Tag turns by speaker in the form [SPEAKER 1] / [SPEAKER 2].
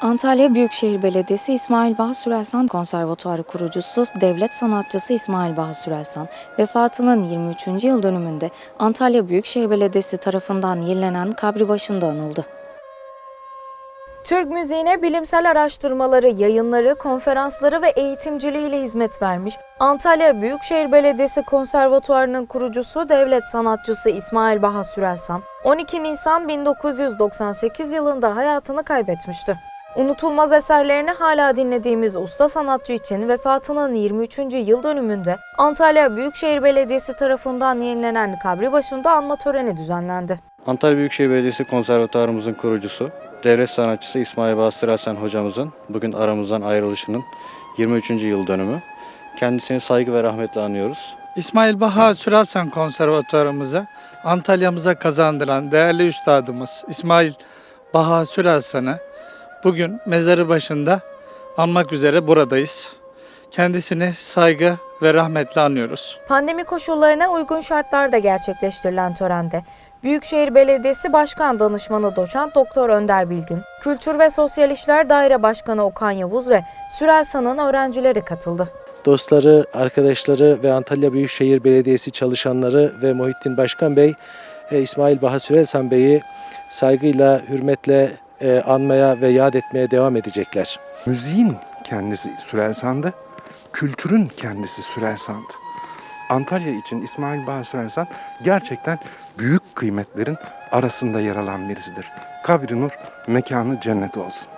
[SPEAKER 1] Antalya Büyükşehir Belediyesi İsmail Baha Sürelsan Konservatuarı kurucusu devlet sanatçısı İsmail Baha Sürelsan vefatının 23. yıl dönümünde Antalya Büyükşehir Belediyesi tarafından yenilenen kabri başında anıldı. Türk müziğine bilimsel araştırmaları, yayınları, konferansları ve eğitimciliğiyle hizmet vermiş Antalya Büyükşehir Belediyesi Konservatuarı'nın kurucusu devlet sanatçısı İsmail Baha Sürelsan, 12 Nisan 1998 yılında hayatını kaybetmişti. Unutulmaz eserlerini hala dinlediğimiz usta sanatçı için vefatının 23. yıl dönümünde Antalya Büyükşehir Belediyesi tarafından yenilenen kabri başında anma töreni düzenlendi.
[SPEAKER 2] Antalya Büyükşehir Belediyesi Konservatuarımızın kurucusu, devlet sanatçısı İsmail Bastır Hasan hocamızın bugün aramızdan ayrılışının 23. yıl dönümü. Kendisini saygı ve rahmetle anıyoruz.
[SPEAKER 3] İsmail Baha Sürelsan Konservatuarımıza, Antalya'mıza kazandıran değerli üstadımız İsmail Baha Sürelsan'ı bugün mezarı başında anmak üzere buradayız. Kendisini saygı ve rahmetle anıyoruz.
[SPEAKER 1] Pandemi koşullarına uygun şartlarda gerçekleştirilen törende Büyükşehir Belediyesi Başkan Danışmanı Doçent Doktor Önder Bilgin, Kültür ve Sosyal İşler Daire Başkanı Okan Yavuz ve Sürelsan'ın öğrencileri katıldı.
[SPEAKER 4] dostları, arkadaşları ve Antalya Büyükşehir Belediyesi çalışanları ve Muhittin Başkan Bey, e, İsmail Baha Sürelsan Bey'i saygıyla, hürmetle e, anmaya ve yad etmeye devam edecekler.
[SPEAKER 5] Müziğin kendisi Sürelsan'dı, kültürün kendisi Sürelsan'dı. Antalya için İsmail Bahar Sürelsan gerçekten büyük kıymetlerin arasında yer alan birisidir. Kabri nur, mekanı cennet olsun.